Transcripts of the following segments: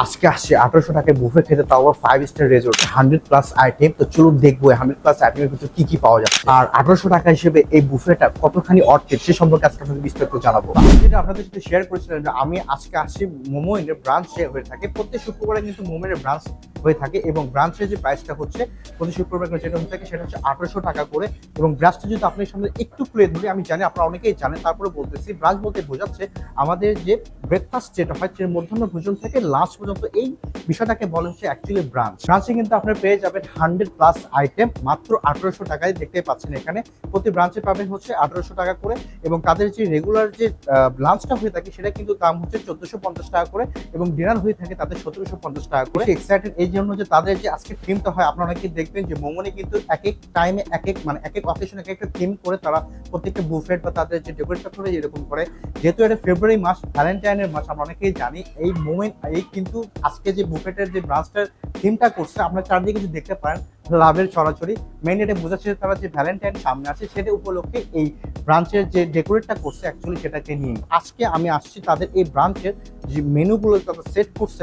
আজকে আসছে আঠারোশো টাকায় বুফে খেতে তাও five star resort hundred plus item তো চলুন দেখব হান্ড্রেড প্লাস আইটেমের ভিতরে কি কি পাওয়া যাচ্ছে। আর আঠারোশো টাকা হিসেবে এই বুফেটা কতখানি অর্থের, সে সম্পর্কে আজকে আপনাদের বিস্তারিত জানাব। যেটা আপনাদের সাথে শেয়ার করেছিলাম যে আমি আজকে আসছি মোমো এর ব্রাঞ্চে হয়ে থাকে। প্রত্যেক শুক্রবারে কিন্তু মোমো এর ব্রাঞ্চ হয়ে থাকে এবং ব্রাঞ্চের যে প্রাইসটা হচ্ছে, প্রতি শুক্রবার করে যেটা হয়ে থাকে সেটা হচ্ছে আঠারোশো টাকা করে। এবং ব্রাঞ্চটা যদি আপনার সামনে একটু খুলে ধরি, আমি জানি আপনারা অনেকেই জানেন, তারপরে বলতেছি ব্রাঞ্চ বলতে বোঝাচ্ছে আমাদের যে ব্রেকফাস্ট যেটা হয় যে মধ্যাহ্ন ভোজন থেকে লাঞ্চ পর্যন্ত এই বিষয়টাকে বলা হচ্ছে অ্যাকচুয়ালি ব্রাঞ্চ ব্রাঞ্চে কিন্তু আপনার পেয়ে যাবেন হান্ড্রেড প্লাস আইটেম মাত্র আঠারোশো টাকায় দেখতে পাচ্ছেন এখানে। প্রতি ব্রাঞ্চে পাবেন হচ্ছে আঠারোশো টাকা করে এবং তাদের যে রেগুলার যে লাঞ্চটা হয়ে থাকে সেটা কিন্তু দাম হচ্ছে চোদ্দশো পঞ্চাশ টাকা করে এবং ডিনার হয়ে থাকে তাদের সতেরোশো পঞ্চাশ টাকা করে। এক্সাইটেড এই জন্য যে তাদের যে আজকে থিমটা হয় আপনারা অনেকেই দেখবেন যে মোমনে কিন্তু এক এক টাইমে এক এক মানে এক এক অকেশন এক একটা থিম করে তারা প্রত্যেকটা বুফেট বা তাদের যে ডেকোরেটটা করে এরকম করে। যেহেতু এটা ফেব্রুয়ারি মাস ভ্যালেন্টাইনের মাস আমরা অনেকেই জানি এই মোমেন্ট এই কিন্তু আজকে যে বুফেটের যে ব্রাঞ্চটার থিমটা করছে, আপনার চারদিকে যদি দেখতে পারেন, লাভের ছড়াছড়ি। মেইন এটা বোঝাচ্ছে তারা যে ভ্যালেন্টাইন সামনে আছে, সেটা উপলক্ষে এই ব্রাঞ্চের যে ডেকোরেটটা করছে অ্যাকচুয়ালি সেটাকে নিয়ে। আজকে আমি আসছি তাদের এই ব্রাঞ্চের যে মেনুগুলো তারা সেট করছে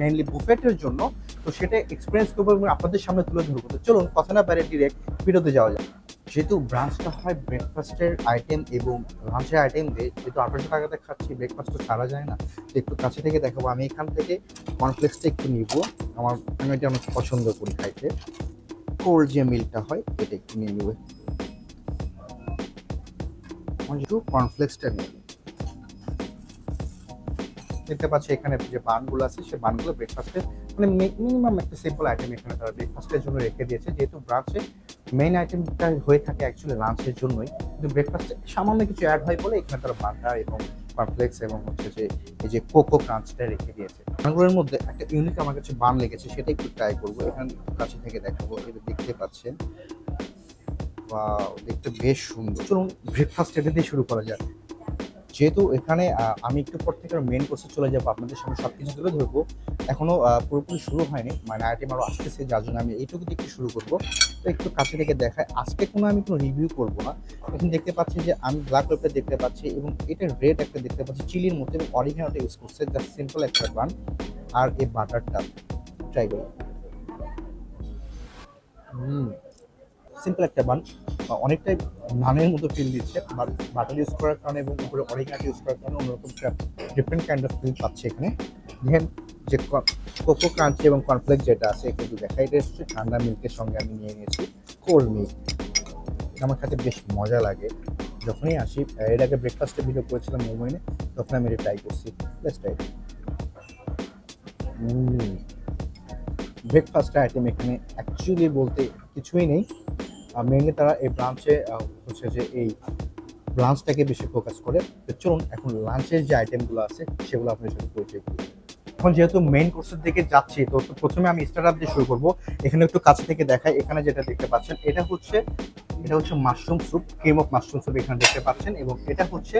মেইনলি বুফেটের জন্য। তো সেটা এক্সপিরিয়েন্স করব এবং আপনাদের সামনে তুলে ধরবো। তো চলুন, কথা না বাইরে ডিরেক্ট ভিডিওতে যাওয়া যায় যেহেতু ব্রাঞ্চটা হয় ব্রেকফাস্টের আইটেম এবং লাঞ্চের আইটেম দিয়ে, যেহেতু আঠারোশো টাকাতে খাচ্ছি ব্রেকফাস্ট তো ছাড়া যায় না একটু কাছে থেকে দেখাবো। আমি এখান থেকে কনফ্লেক্সটা একটু নিব। আমার আমি এটা অনেক পছন্দ করি খাইতে। কোল্ড যে মিল্কটা হয়, এটা একটু নিয়ে নেবে। একটু কনফ্লেক্সটা নিয়ে দেখতে পাচ্ছি এখানে যে বানগুলো আছে সেই বানগুলো ব্রেকফাস্টের মানে মিনিমাম একটা সিম্পল আইটেম এখানে তারা ব্রেকফাস্টের জন্য রেখে দিয়েছে। যেহেতু ব্রাঞ্চে মেইন আইটেমটা হয়ে থাকে অ্যাকচুয়ালি লাঞ্চের জন্যই। কিন্তু ব্রেকফাস্টে সামান্য কিছু অ্যাড হয় বলে এখানে তারা বাটা এবং কমপ্লেক্স এবং হচ্ছে যে এই যে কোকো ক্রাঞ্চটা রেখে দিয়েছে। বানগুলোর মধ্যে একটা ইউনিক আমার কাছে বান লেগেছে সেটা একটু ট্রাই করব। এখানে কাছে থেকে দেখাবো এটা দেখতে পাচ্ছেন। বা দেখতে বেশ সুন্দর। চলুন ব্রেকফাস্ট এটা দিয়ে শুরু করা যাক। যেহেতু এখানে আমি একটু পর থেকে মেন কোর্সে চলে যাব আপনাদের সামনে সব কিছু তুলে ধরবো। এখনও আহ, পুরোপুরি শুরু হয়নি মানে আইটেম আরও আসতেছে যার জন্য আমি এইটুকু একটু শুরু করব। একটু কাছে থেকে দেখায়। আজকে কোনো আমি কোনো রিভিউ করব না। এখন দেখতে পাচ্ছি যে আমি ব্ল্যাক পেপার দেখতে পাচ্ছি এবং এটা রেড একটা দেখতে পাচ্ছি, চিলির মধ্যে অরিজিনালটা ইউজ করছে জাস্ট সিম্পল একটা বান আর এই বাটারটা ট্রাই করি। হুম। সিম্পল একটা বান অনেকটাই নানের মতো ফিল দিচ্ছে বাটার ইউজ করার কারণে এবং উপরে অরিজিনাল ইউজ করার কারণে অন্যরকম একটা ডিফারেন্ট কাইন্ড অফ ফিল পাচ্ছে এখানে। দেখেন যে কোকো ক্রাঞ্চি এবং কর্নফ্লেক্স যেটা আছে একটু দেখা এটা হচ্ছে ঠান্ডা মিল্কের সঙ্গে আমি নিয়ে নিয়েছি কোল্ড মিল্ক আমার কাছে বেশ মজা লাগে। যখনই আসি এর আগে ব্রেকফাস্টের ভিডিও করেছিলাম মোবাইলে তখন আমি এটা ট্রাই করছি। বেস্ট ট্রাই ব্রেকফাস্ট আইটেম এখানে অ্যাকচুয়ালি বলতে কিছুই নেই। মেনলি তারা এই ব্রাঞ্চে হচ্ছে যে এই ব্রাঞ্চটাকে বেশি ফোকাস করে। তো চলুন, এখন লাঞ্চের যে আইটেমগুলো আছে, সেগুলো আপনার সাথে পরিচয় করি। এখন যেহেতু মেইন কোর্সের দিকে যাচ্ছি, তো তো প্রথমে আমি স্টার্ট আপ দিয়ে শুরু করব। এখানে একটু কাছ থেকে দেখাই, এখানে যেটা দেখতে পাচ্ছেন, এটা হচ্ছে এটা হচ্ছে mushroom soup cream of mushroom soup এখানে দেখতে পাচ্ছেন এবং এটা হচ্ছে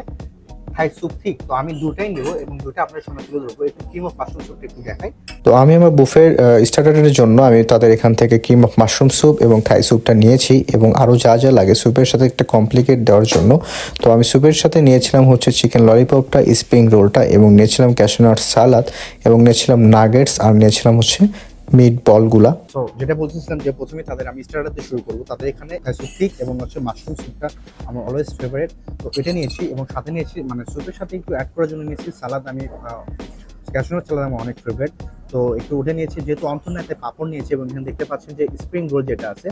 থাই স্যুপ ঠিক, তো আমি দুটাই নেব এবং দুটা আপনার সামনে তুলে ধরবো। এটা ক্রিম অফ মাশরুম স্যুপটা একটু দেখাই। তো আমি আমার বুফের স্টার্টারের জন্য আমি তাদের এখান থেকে ক্রিম অফ মাশরুম স্যুপ এবং থাই স্যুপটা নিয়েছি এবং আরও যা যা লাগে স্যুপের সাথে একটা কমপ্লিকেট দেওয়ার জন্য। তো আমি স্যুপের সাথে নিয়েছিলাম হচ্ছে চিকেন ললিপপটা স্প্রিং রোলটা এবং নিয়েছিলাম ক্যাশনাট সালাদ এবং নিয়েছিলাম নাগেটস আর নিয়েছিলাম হচ্ছে মিট বলগুলা তো যেটা বলতেছিলাম যে প্রথমে তাদের আমি স্টার্টার দিয়ে শুরু করব। তাদের এখানে সুপ্রিক এবং হচ্ছে মাশরুম স্যুপটা আমার অলওয়েজ ফেভারিট তো এটা নিয়েছি এবং সাথে নিয়েছি মানে স্যুপের সাথে একটু অ্যাড করার জন্য নিয়েছি। সালাদ আমি ক্যাশনাট সালাদ আমার অনেক ফেভারিট তো একটু ওটা নিয়েছি, যেহেতু অন্তর্নাতে পাপড় নিয়েছি এবং এখানে দেখতে পাচ্ছেন যে স্প্রিং রোল যেটা আছে,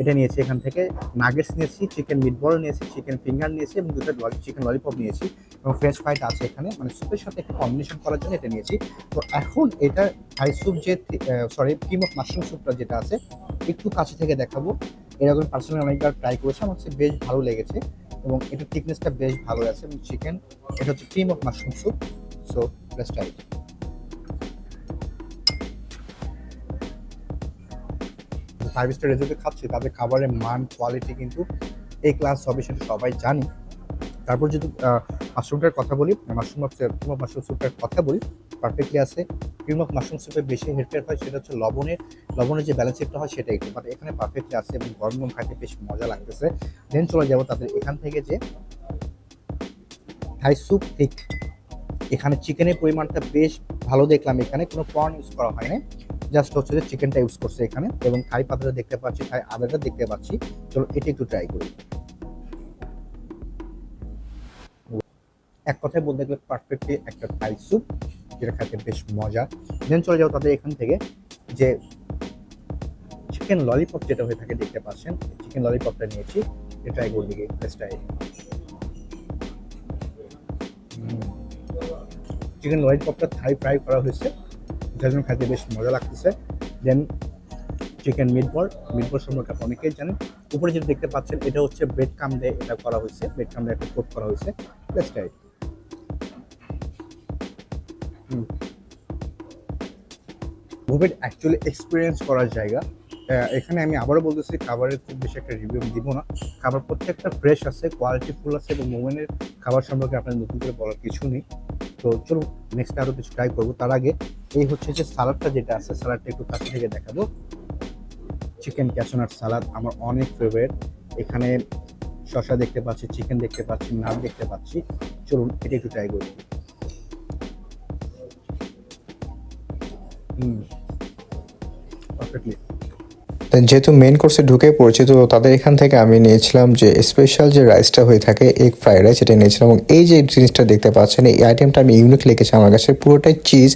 এটা নিয়েছি এখান থেকে। নাগেটস নিয়েছি চিকেন মিটবল নিয়েছি চিকেন ফিঙ্গার নিয়েছি এবং দুটো চিকেন ললিপপ নিয়েছি এবং ফ্রেঞ্চ ফ্রাইড আছে এখানে। মানে স্যুপের সাথে একটু কম্বিনেশন করার জন্য এটা নিয়েছি। তো এখন এটা থাই স্যুপ যে সরি ক্রিম অফ মাশরুম স্যুপটা যেটা আছে, একটু কাছে থেকে দেখাবো। এরকম পার্সোনালি অনেকবার ট্রাই করেছি, আমার কাছে বেশ ভালো লেগেছে এবং এটার থিকনেসটা বেশ ভালো আছে এবং চিকেন এটা হচ্ছে cream of mushroom soup so let's try five star রেজুকে খাচ্ছি, তাদের খাবারের মান কোয়ালিটি কিন্তু এই ক্লাস হবে সেটা সবাই জানি। তারপর যদি মাশরুমটার কথা বলি mushroom of cream of mushroom স্যুপটার কথা বলি পারফেক্টলি আছে। ক্রিম অফ মাশরুম স্যুপে বেশি হেরফের হয়, সেটা হচ্ছে লবণের লবণের যে ব্যালেন্স ব্যালেন্সটা হয় সেটা একটু বাট এখানে পারফেক্টলি আছে এবং গরম গরম খাইতে বেশ মজা লাগতেছে। দেন চলে যাব তাদের এখান থেকে যে থাই স্যুপ ঠিক এখানে চিকেনের পরিমাণটা বেশ ভালো দেখলাম, এখানে কোনো পর্ন ইউজ করা হয় না জাস্ট হচ্ছে যে চিকেনটা ইউজ করছে এখানে এবং থাই পাতাটা দেখতে পাচ্ছি থাই আদাটা দেখতে পাচ্ছি। চলো এটা একটু ট্রাই করি। এক কথায় বলতে গেলে পারফেক্টলি একটা থাই স্যুপ যেটা খেতে বেশ মজা। দেন চলে যাও তাদের এখান থেকে যে চিকেন ললিপপ যেটা হয়ে থাকে, দেখতে পাচ্ছেন। চিকেন ললিপপটা নিয়েছি এটা ট্রাই দিকে ট্রাই চিকেন ললিপপটা থাই ফ্রাই করা হয়েছে। যার খাইতে বেশ মজা লাগতেছে। দেন চিকেন মিটবল মিটবল সম্পর্কে আপনি অনেকেই জানেন। উপরে যেটা দেখতে পাচ্ছেন, এটা হচ্ছে ব্রেড কাম দিয়ে এটা করা হয়েছে। ব্রেড কাম দিয়ে একটা কোট করা হয়েছে। Plus tight Covid actually experience করার জায়গা। এখানে আমি আবারও বলতেছি, খাবারের খুব বেশি একটা রিভিউ দিব না। খাবার প্রত্যেকটা ফ্রেশ আছে কোয়ালিটি ফুল আছে এবং মোমেনের খাবার সম্পর্কে আপনার নতুন করে বলার কিছু নেই। তো চলুন নেক্সট আরও কিছু ট্রাই করব। তার আগে এই হচ্ছে যে সালাদটা যেটা আছে, সালাদটা একটু কাছে থেকে দেখাবো। চিকেন ক্যাশনার সালাদ আমার অনেক ফেভারিট এখানে শশা দেখতে পাচ্ছি চিকেন দেখতে পাচ্ছি নাম দেখতে পাচ্ছি। চলুন, এটা একটু ট্রাই করি। হুম পারফেক্টলি যেহেতু মেন কোর্সে ঢুকে পড়েছি, তো তাদের এখান থেকে আমি নিয়েছিলাম যে স্পেশাল যে রাইসটা হয়ে থাকে এগ ফ্রাইড রাইস এটা নিয়েছিলাম। এবং এই যে জিনিসটা দেখতে পাচ্ছেন, এই আইটেমটা আমি ইউনিক লেগেছি আমার কাছে। পুরোটাই চিজ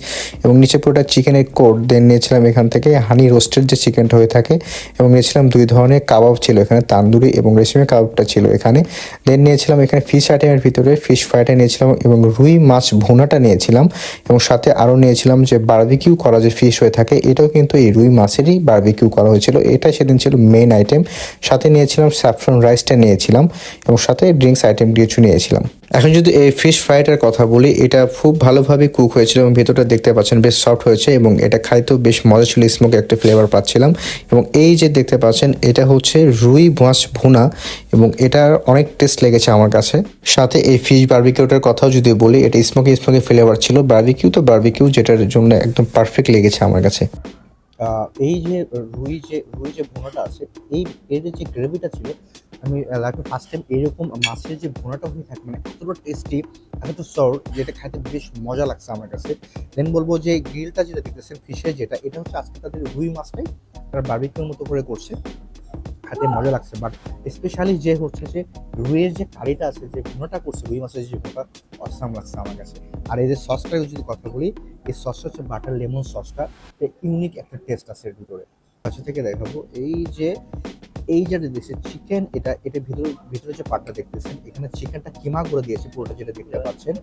এবং নিচে পুরোটা চিকেনের কোট দেন নিয়েছিলাম এখান থেকে হানি রোস্টেড যে চিকেনটা হয়ে থাকে, এবং নিয়েছিলাম দুই ধরনের কাবাব ছিল এখানে, তান্দুরি এবং রেশমি কাবাবটা ছিল এখানে। দেন নিয়েছিলাম এখানে ফিশ আইটেমের ভিতরে ফিশ ফ্রাইটা নিয়েছিলাম এবং রুই মাছ ভুনাটা নিয়েছিলাম। এবং সাথে আরও নিয়েছিলাম যে বারবিকিউ করা যে ফিশ হয়ে থাকে, এটাও কিন্তু এই রুই মাছেরই বারবিকিউ করা হয়েছিল। এটা সেদিন ছিল মেন আইটেম সাথে নিয়েছিলাম স্যাফরন রাইসটা নিয়েছিলাম এবং সাথে ড্রিঙ্কস আইটেম কিছু নিয়েছিলাম। এখন যদি এই ফিশ ফ্রাইটার কথা বলি, এটা খুব ভালোভাবে কুক হয়েছিল এবং ভেতরটা দেখতে পাচ্ছেন বেশ সফট হয়েছে এবং এটা খাইতেও বেশ মজা ছিল স্মোকে একটা ফ্লেভার পাচ্ছিলাম। এবং এই যে দেখতে পাচ্ছেন, এটা হচ্ছে রুই মাছ ভুনা এবং এটার অনেক টেস্ট লেগেছে আমার কাছে। সাথে এই ফিশ বার্বিকিউটার কথাও যদি বলি, এটা স্মোকি স্মোকি ফ্লেভার ছিল। বার্বিকিউ তো বার্বিকিউ যেটার জন্য একদম পারফেক্ট লেগেছে আমার কাছে। এই যে রুই যে রুই যে ভুনাটা আছে, এই এর যে গ্রেভিটা ছিল, আমি লাইফে ফার্স্ট টাইম এরকম মাছের যে ভুনাটা হয়ে থাকে মানে এতটা টেস্টি এতটা সর যেটা খাইতে বেশ মজা লাগছে আমার কাছে। দেন বলব যে গ্রিলটা যেটা দেখতেছেন ফিশের যেটা, এটা হচ্ছে আজকে তাদের রুই মাছটাই তারা বার্বিকিউর মতো করে করছে। খাইতে মজা লাগছে বাট স্পেশালি যে হচ্ছে যে রুইয়ের যে কারিটা আছে, যে ভুনাটা করছে, রুই মাছের যে ভুনাটা, অসাম লাগছে আমার কাছে। আর এই যে সসটা যদি কথা বলি এই সসটা হচ্ছে বাটার লেমন সসটা ইউনিক একটা টেস্ট আছে এর ভিতরে। কাছে থেকে দেখাবো এই যে এই যে দেখছে চিকেন এটা এটা ভিতরে ভিতরে যে পার্টটা দেখতেছেন এখানে চিকেনটা কিমা করে দিয়েছে পুরোটা যেটা দেখতে পাচ্ছেন।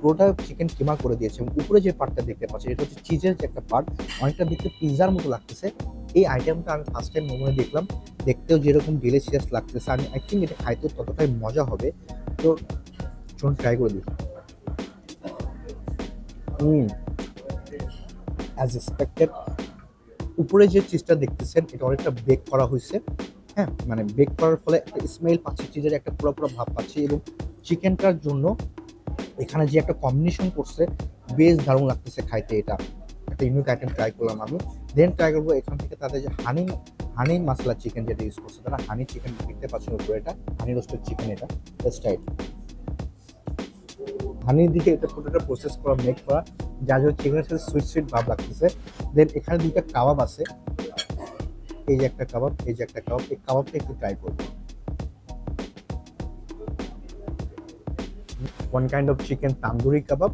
পুরোটা চিকেন কিমা করে দিয়েছে এবং উপরে যে পার্টটা দেখতে পাচ্ছেন এটা হচ্ছে চিজের যে একটা পার্ট অনেকটা দেখতে পিৎজার মতো লাগতেছে। এই আইটেমটা আমি ফার্স্ট টাইম মোমোনে দেখলাম দেখতেও যেরকম ডিলিশিয়াস লাগতেছে। আমি আই থিঙ্ক এটা খাইতেও ততটাই মজা হবে। তো চলুন ট্রাই করে দিই হুম। অ্যাজ এক্সপেক্টেড উপরে যে চিজটা দেখতেছেন, এটা অনেকটা বেক করা হয়েছে। হ্যাঁ মানে বেক করার ফলে একটা স্মেল পাচ্ছি চিজের একটা পুরো পুরো ভাব পাচ্ছি এবং চিকেনটার জন্য এখানে যে একটা কম্বিনেশন করছে, বেশ দারুণ লাগতেছে খাইতে এটা। একটা ইউনিক আইটেম ট্রাই করলাম আমি। দেন ট্রাই করব এখান থেকে তাদের যে হানি হানি মশলা চিকেন যেটা ইউজ করছে, তারা হানি চিকেন দেখতে পাচ্ছেন উপরে এটা হানি রোস্টেড চিকেন এটা জাস্ট হানি দিয়ে এটা পুরোটা প্রসেস করা মেক করা, যা যা চিকেনের সাথে সুইট সুইট ভাব লাগতেছে। দেন এখানে দুইটা কাবাব আছে। এই যে একটা কাবাব, এই যে একটা কাবাব, এই কাবাবটা একটু ট্রাই করব। One kind of chicken tandoori kebab,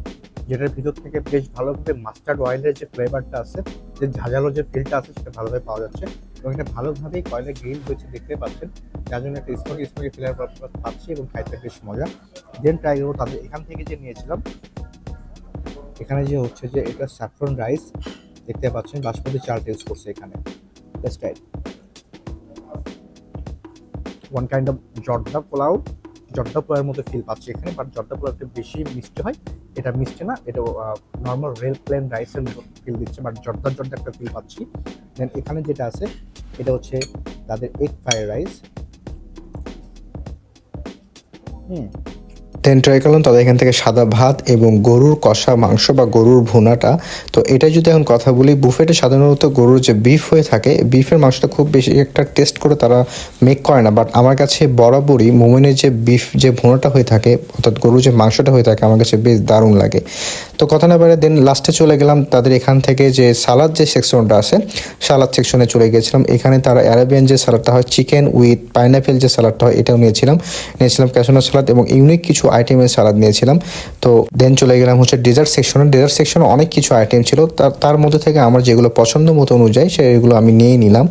যেটার ভিতর থেকে বেশ ভালোভাবে মাস্টার্ড অয়েলের যে ফ্লেভারটা আছে, যে ঝাঁঝালো যে ফিলটা আছে, সেটা ভালোভাবে পাওয়া যাচ্ছে। এবং এটা ভালোভাবেই কয়লা গ্রিল হয়েছে দেখতে পাচ্ছেন। যার জন্য একটা স্মোকি স্মোকি ফ্লেভার পাচ্ছি এবং খাইতে বেশ মজা। দেন ট্রাই তাদের এখান থেকে যে নিয়েছিলাম, এখানে যে হচ্ছে যে এটা স্যাফরন রাইস দেখতে পাচ্ছেন, বাসমতি চালটা ইউজ করছে এখানে। Just right one kind of zarda pulao, zarda পোলাওয়ের মতো ফিল পাচ্ছি এখানে বাট জর্দা পোলাও একটু বেশি মিষ্টি হয়। এটা মিষ্টি না, এটা নর্মাল রেল প্লেন রাইসের মতো ফিল দিচ্ছে বাট জর্দা জর্দা একটা ফিল পাচ্ছি। দেন এখানে যেটা আছে এটা হচ্ছে তাদের egg fried rice hmm. Then try করলাম, তাদের এখান থেকে সাদা ভাত এবং গরুর কষা মাংস বা গরুর ভুনাটা। তো এটা যদি এখন কথা বলি, বুফেটে সাধারণত গরুর যে বিফ হয়ে থাকে বিফের মাংসটা খুব বেশি একটা টেস্ট করে তারা মেক করে না। বাট আমার কাছে বরাবরই মোমেনের যে বিফ যে ভুনাটা হয়ে থাকে, অর্থাৎ গরুর যে মাংসটা হয়ে থাকে, আমার কাছে বেশ দারুণ লাগে। তো কথা না বাইরে দেন লাস্টে চলে গেলাম তাদের এখান থেকে যে সালাদ যে সেকশনটা আছে, সালাদ সেকশনে চলে গেছিলাম এখানে তারা অ্যারাবিয়ান যে সালাদটা হয় চিকেন উইথ পাইনাপেল যে সালাদটা হয়, এটাও নিয়েছিলাম। নিয়েছিলাম ক্যাশোনা সালাদ এবং ইউনিক কিছু আইটেমের সালাদ নিয়েছিলাম। তো দেন চলে গেলাম হচ্ছে ডেজার্ট সেকশনে ডেজার্ট সেকশনে অনেক কিছু আইটেম ছিল। তার মধ্যে থেকে আমার যেগুলো পছন্দ মতো অনুযায়ী সেগুলো আমি নিয়ে নিলাম।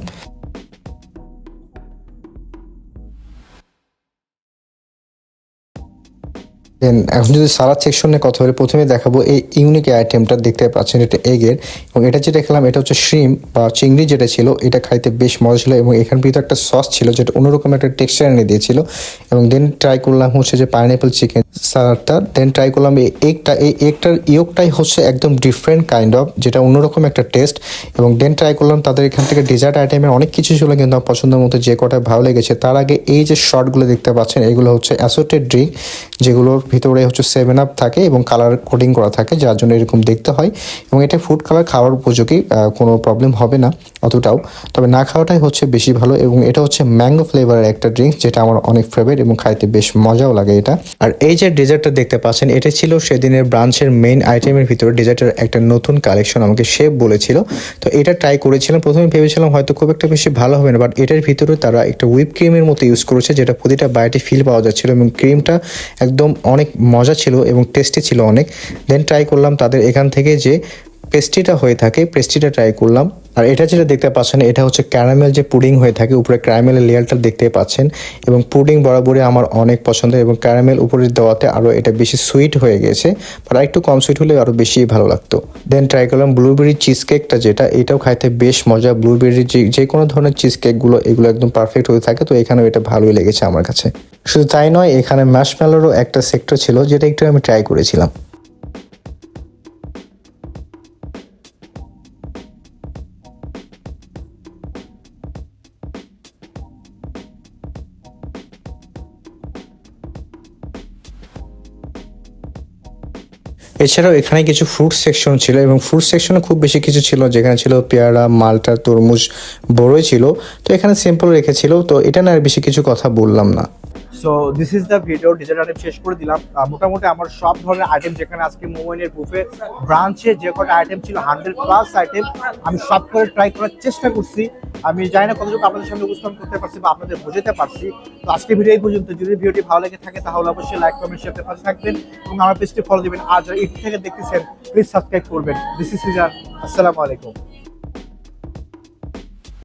দেন, এখন যদি সালাদ সেকশনে কথা বলি, প্রথমে দেখাবো এই ইউনিক আইটেমটা দেখতে পাচ্ছেন, এটা এগের, এবং এটা যেটা খেলাম, এটা হচ্ছে শ্রিম বা চিংড়ি যেটা ছিল, এটা খাইতে বেশ মজা ছিল, এবং এখান ভিতরে একটা সস ছিল, যেটা অন্যরকম একটা টেক্সচার এনে দিয়েছিল, এবং দেন ট্রাই করলাম হচ্ছে যে পাইনাপেল চিকেন সালাদটা দেন ট্রাই করলাম এই এগটা এই এগটার ইয়োগটাই হচ্ছে একদম ডিফারেন্ট কাইন্ড অফ যেটা অন্যরকম একটা টেস্ট এবং দেন ট্রাই করলাম তাদের এখান থেকে ডেজার্ট আইটেমের অনেক কিছু ছিল, কিন্তু আমার পছন্দের মতো যে কটা ভালো লেগেছে, তার আগে এই যে শর্টগুলো দেখতে পাচ্ছেন, এগুলো হচ্ছে অ্যাসোটেড ড্রিঙ্ক যেগুলোর ভিতরে হচ্ছে সেভেন আপ থাকে এবং কালার কোডিং করা থাকে, যার জন্য এরকম দেখতে হয় এবং এটা ফুড কালার খাওয়ার উপযোগী কোনো প্রবলেম হবে না অতটাও। তবে না খাওয়াটাই হচ্ছে বেশি ভালো এবং এটা হচ্ছে ম্যাঙ্গো ফ্লেভারের একটা ড্রিঙ্ক যেটা আমার অনেক ফেভারিট এবং খাইতে বেশ মজাও লাগে এটা। আর এই যে ডেজার্টটা দেখতে পাচ্ছেন, এটা ছিল সেদিনের ব্রাঞ্চের মেইন আইটেমের ভিতরে ডেজার্টের একটা নতুন কালেকশন আমাকে শেফ বলেছিল। তো এটা ট্রাই করেছিলাম, প্রথমে ভেবেছিলাম হয়তো খুব একটা বেশি ভালো হবে না বাট এটার ভিতরে তারা একটা হুইপ ক্রিমের মতো ইউজ করেছে, যেটা প্রতিটা বাইটে ফিল পাওয়া যাচ্ছিল এবং ক্রিমটা একদম অনেক মজা ছিল এবং টেস্টি ছিল অনেক। দেন ট্রাই করলাম তাদের এখান থেকে যে পেস্ট্রিটা হয়ে থাকে পেস্ট্রিটা ট্রাই করলাম। আর এটা যেটা দেখতে পাচ্ছেন, এটা হচ্ছে ক্যারামেল যে পুডিং হয়ে থাকে, উপরে ক্যারামেলের লেয়ারটা দেখতে পাচ্ছেন। এবং পুডিং বরাবরই আমার অনেক পছন্দ এবং ক্যারামেল উপরে দেওয়াতে আরও এটা বেশি সুইট হয়ে গেছে। বাট একটু কম সুইট হলে আরও বেশি ভালো লাগতো। দেন ট্রাই করলাম ব্লুবেরি চিজ কেকটা যেটা, এটাও খাইতে বেশ মজা। ব্লুবেরি যে যে কোনো ধরনের চিজ কেকগুলো এগুলো একদম পারফেক্ট হয়ে থাকে, তো এখানেও এটা ভালোই লেগেছে আমার কাছে। শুধু তাই নয়, এখানে ম্যাশমেলোরও একটা সেক্টর ছিল, যেটা একটু আমি ট্রাই করেছিলাম। এছাড়াও এখানে কিছু ফ্রুট সেকশন ছিল এবং ফ্রুট সেকশনে খুব বেশি কিছু ছিল, যেখানে ছিল পেয়ারা, মালটা, তরমুজ, বড়ই ছিল। তো এখানে সিম্পল রেখেছিল। তো এটা না আর বেশি কিছু কথা বললাম না। So this is the video dessert item শেষ করে দিলাম। মোটামুটি আমার সব ধরনের আইটেম যেখানে আজকে মোবাইলের বুফে ব্রাঞ্চে যে কটা আইটেম ছিল হান্ড্রেড প্লাস আইটেম আমি সব করে ট্রাই করার চেষ্টা করছি। আমি জানি না কতটুকু আপনাদের সামনে উপস্থাপন করতে পারছি বা আপনাদের বোঝাতে পারছি। তো আজকে ভিডিও এই পর্যন্ত। যদি ভিডিওটি ভালো লেগে থাকে, তাহলে অবশ্যই লাইক কমেন্ট শেয়ার পাশে থাকবেন এবং আমার পেজটি ফলো দিবেন। আর যারা ইউটিউব থেকে দেখতেছেন প্লিজ সাবস্ক্রাইব করবেন। দিস ইজ সিজার আসসালামু আলাইকুম।